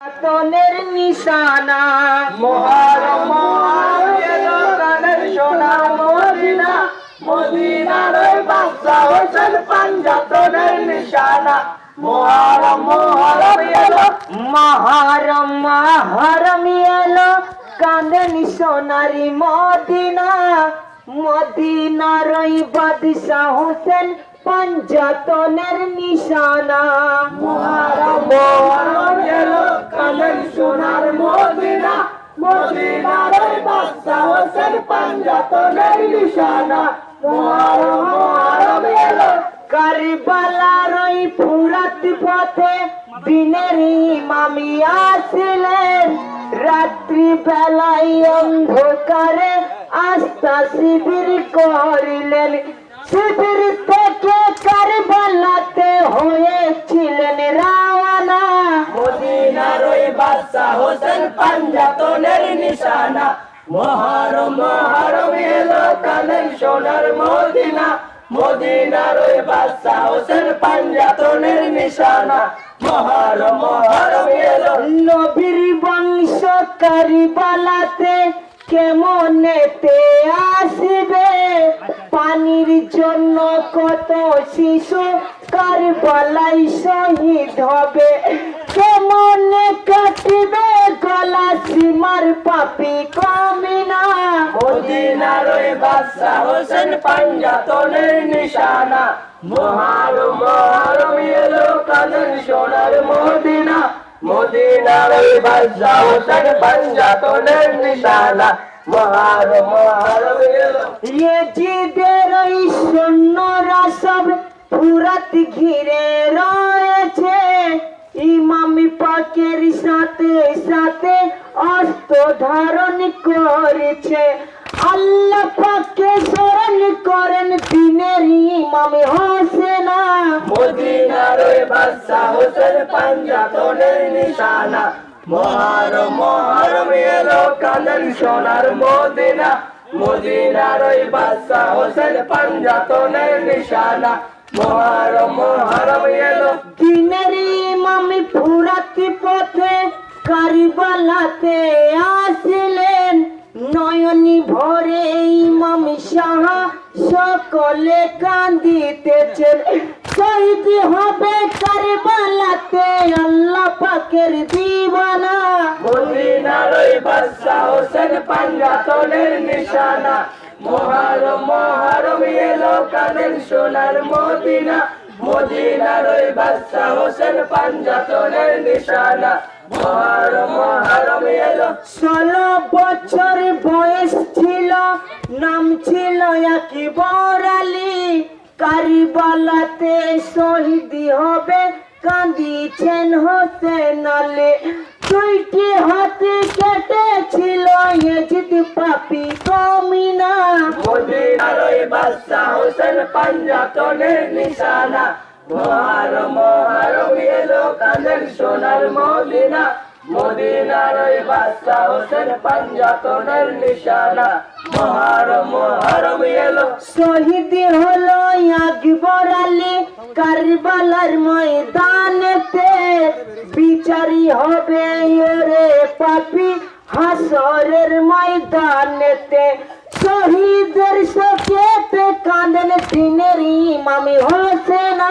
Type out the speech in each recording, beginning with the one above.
তনের নিশানা। মহারম কানের সোনার মদিনা মদিনার বাদশা হোসেন পাঞ্জাতনের নিশানা। মহারম মহারম এলো মহারম মহারম এলো সোনারি মদিনা। মদিনার বাদশাহ হোসেন পঞ্জাতনের নিশানা। পাঞ্জাতনের নিশানা। মহারম মহারম এলো কারবালার ফুরাত পথে দিনের ইমামি আসিলেন। রাত্রি বেলায় অন্ধকারে আস্থা শিবির করিলেন। শিবির থেকে কারবালাতে হয়েছিলেন রাওয়ানা। মদিনার ওই বাদশা হোসেন পাঞ্জাতনের নিশানা। মহারম মহারম এলো কানের সোনার মদিনা। মদিনার ওই বাদশা হোসেন পাঞ্জাতনের নিশানা। মহারম মহারম এলো। নবীর আসবে? পানির জন্য কত শিশু কারবালাই শহীদ হবে? কেমনে কাটবে? সীমার পাপি কমিনা। মদিনার ওই বাদশা হোসেন পাঞ্জাতনের নিশানা। মহারম মহারম এলো কানের সোনার মদিনা। মদিনার ওই বাদশা হোসেন পাঞ্জাতনের নিশানা। মহারম মহারম এলো। ইয়েজিদের ওই সৈন্যরা সব ফুরাত ঘিরে রয়েছে। ইমামি পাকের ধারণ করেছে। আল্লাহ পাকে স্মরণ করেন দিনের ইমামি হোসেনা। মদিনার ওই বাদশা হোসেন পাঞ্জাতনের নিশানা। মহারম মহারম এলো কানের সোনার মদিনা। মদিনার ওই বাদশা হোসেন পাঞ্জাতনের নিশানা। মহারম মহারম এলো দিনের ইমামি ফুরাতি পথে কারিবালাতে আসিলেন। নয়নি ভরে ইমামি সাহা সকলে কান্দিতেছেন। শহীদ হবে কারিবালাতে আল্লাহ পাকের দিবানা। মদিনার ওই বাদশা হোসেন পাঞ্জাতনের নিশানা। মহারম মহারম এলো কানের সোনার মদিনা। মদিনার ওই বাদশা হোসেন পাঞ্জাতনের নিশানা। ষোলো বছর বয়স ছিল, নাম ছিল একবার কারিবালাতে শহীদ হবে, কাঁদিছেন হোসেন আলী। দুইটি হাতে কেটেছিল এজিদ পাপি কমিনা। মদিনার ওই বাদশা হোসেন পাঞ্জাতনের নিশানা। মহার মহার এলো কানের সোনার মদিনা। মদিনার ওই বাদশা হোসেন পাঞ্জাতনের নিশানা। মহারম মহারম এলো। বিচারি হবে ওরে পাপি হাসরের ময়দানেতে। শহীদের সকেতে কাঁদেন দিনের ইমামি হোসেনা।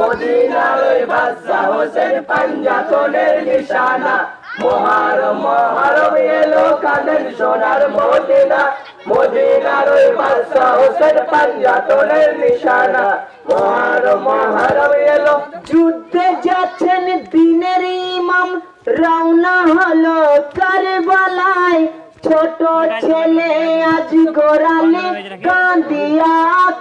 মদিনার ওই বাদশা হোসেন পাঞ্জাতনের নিশানা। মহারম মহারম এলো কানের সোনার মদিনা। মদিনার ওই বাদশা হোসেন পাঞ্জাতনের নিশানা। মহারম মহারম এলো। যুদ্ধে যাচ্ছেন দিনের ইমাম। রওনা হলো কারবালায়। ছোট ছেলে আজ গোড়ালে কান্দিয়া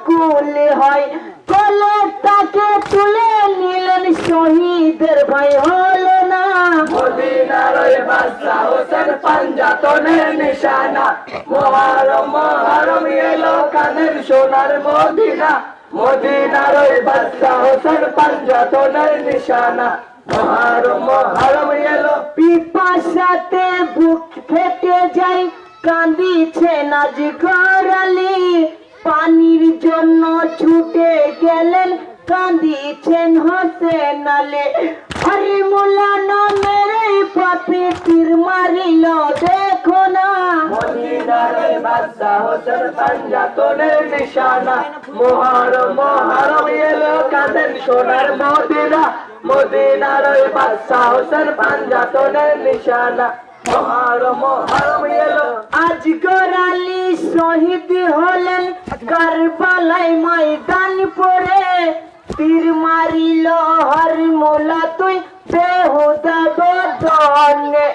কুল হয়। কলে তাকে তুলে নিলেন শহীদের ভাই হলো না মদিনার বাদশা হোসেন পাঞ্জাতনের নিশানা। মহারম মহারম এলো কানের সোনার মদিনা। মদিনার বাদশা হোসেন পাঞ্জাতনের নিশানা। মহারম মহারম এলো পিপাসাতে বুক ফেটে যায় কান্দিছে নাজ গড়ালি পানির জন্য ছুটে গেলেন কান্দিছেন হোসেন আলে। হরিমুলা নামের এই পাপি তীর মারিল, দেখো না। মদিনার বাদশা হোসেন পাঞ্জাতনের নিশানা। মহারম মহারম এলো কাঁদেন সোনার মদিনা। মদিনার বাদশা হোসেন পাঞ্জাতনের নিশানা। মহারম মহারম এলো আজ গোরালি শহীদ হলেন কারবালায় ময়দান পরে। তীর মারিল হর মোলা তুই, বেহুদা বদনে।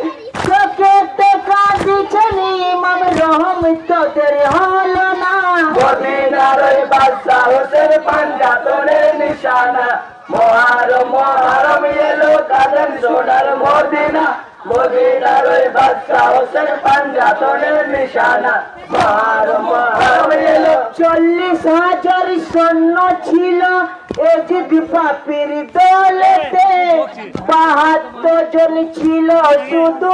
চোখেতে কাঁদিছেন ইমাম রহম, তোদের হলো না। মদিনার ওই বাদশা হোসেন পাঞ্জাতনের নিশানা। মহারম মহারম এলো কাঁদেন সোনার মদিনা। মদিনার ওই বাদশা হোসেন পাঞ্জাতনের নিশানা। মহারম মহারম এলো চল্লিশ হাজার সৈন্য ছিল। এজিদ পাপির দলেতে বাহাত্তর জন ছিল। শুধু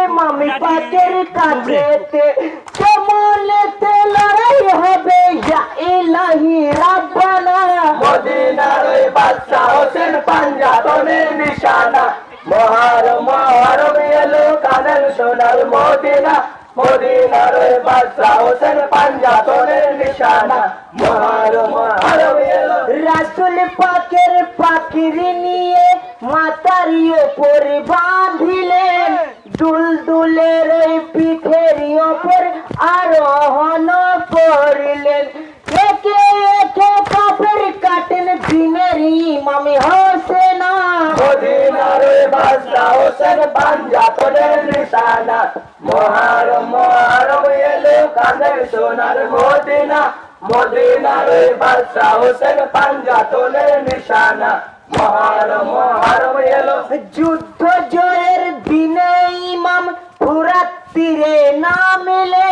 ইমামি পাকের কাছেতে। কেমনেতে লড়াই হবে ইয়া ইলাহি রাব্বানা। মদিনার ওই বাদশা হোসেন পাঞ্জাতনের নিশানা। মহারম মহারম এলো কাঁদেন সোনার মদিনা, মদিনার বাদশা হোসেন পাঞ্জাতনের নিশানা। মহারম মহারম এলো রাসুল পাকের পাখির নিয়ে মাতার ওপর বাঁধিলেন। দুল দুলের ওই পিঠের ওপর আরোহণ করলেন। একে একে কাপের কাটেন দিনের ইমামি ওই হোসেন পাঞ্জাতনের নিশানা। মহারম মহারম এলো কাঁদেন সোনার মদিনা। মদিনার বাদশা হোসেন পাঞ্জাতনের নিশানা। যুদ্ধ জয়ের দিনে ইমাম তীরে নামিলেন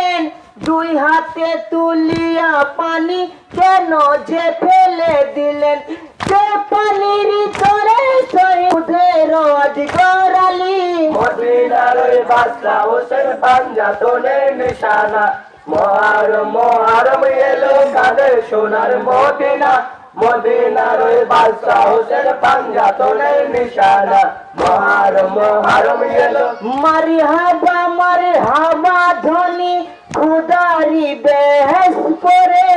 দুই হাতে তুলিয়া পানি কেন যে ফেলে দিলেন? সে পানির চরে সৈদের আজ গড়ালি। মদিনার বাদশা হোসেন পাঞ্জাতনের নিশানা। মহারম মহারম এলো কাঁদে সোনার মদিনা। মদিনার বাদশা হোসেন পাঞ্জাতনের নিশানা। মহারম মহারম এলো মারি হাবা মারি হাবা ধ্বনি খুদারি বেহেস করে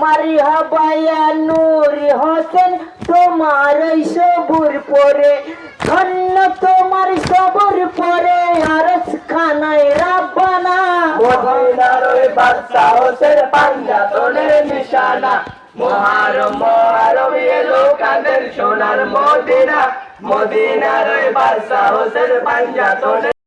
মারি হাবায়া নূর হোসেন, তোমার সবুর পরে, ধন্য তোমার সবুর পরে আরস খানায় রাব্বানা। মদিনার ওই বাদশা হোসেন পাঞ্জাতনের নিশানা, মহারম মহারম এলো কাঁদের সোনার মদিনা বাদশা হোসেন পাঞ্জাতনের